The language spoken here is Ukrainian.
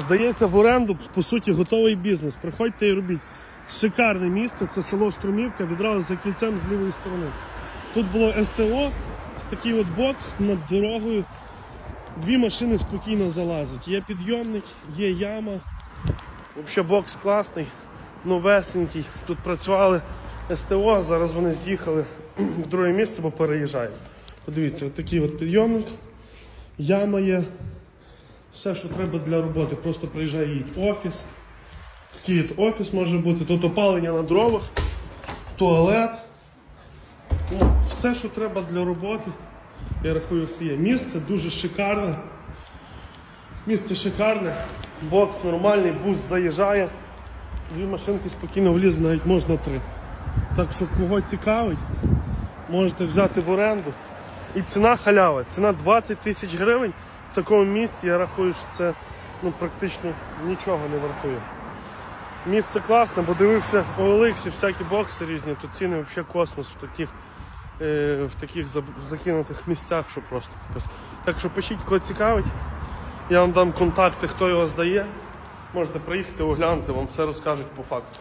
Здається, в оренду, по суті, готовий бізнес. Приходьте і робіть. Шикарне місце, це село Струмівка, відразу за кільцем з лівої сторони. Тут було СТО, ось такий от бокс над дорогою. Дві машини спокійно залазять. Є підйомник, є яма. Взагалі бокс класний, новесенький. Тут працювали СТО, зараз вони з'їхали в друге місце, бо переїжджають. Подивіться, от такий от підйомник, яма є. Все, що треба для роботи, просто приїжджає їдь офіс. Такий офіс може бути, тут опалення на дровах, туалет. Ну, все, що треба для роботи, я рахую, все є. Місце дуже шикарне. Місце шикарне, бокс нормальний, бус заїжджає. Дві машинки спокійно влізли, навіть можна три. Так що кого цікавить, можете взяти в оренду. І ціна халява. Ціна 20 тисяч гривень. В такому місці я рахую, що це ну, практично нічого не вартує. Місце класне, бо дивився по Олексі всякі бокси різні, то ціни взагалі космос в таких, е, в таких закинутих місцях, що просто. Так що пишіть, кого цікавить. Я вам дам контакти, хто його здає. Можете приїхати, оглянути, вам все розкажуть по факту.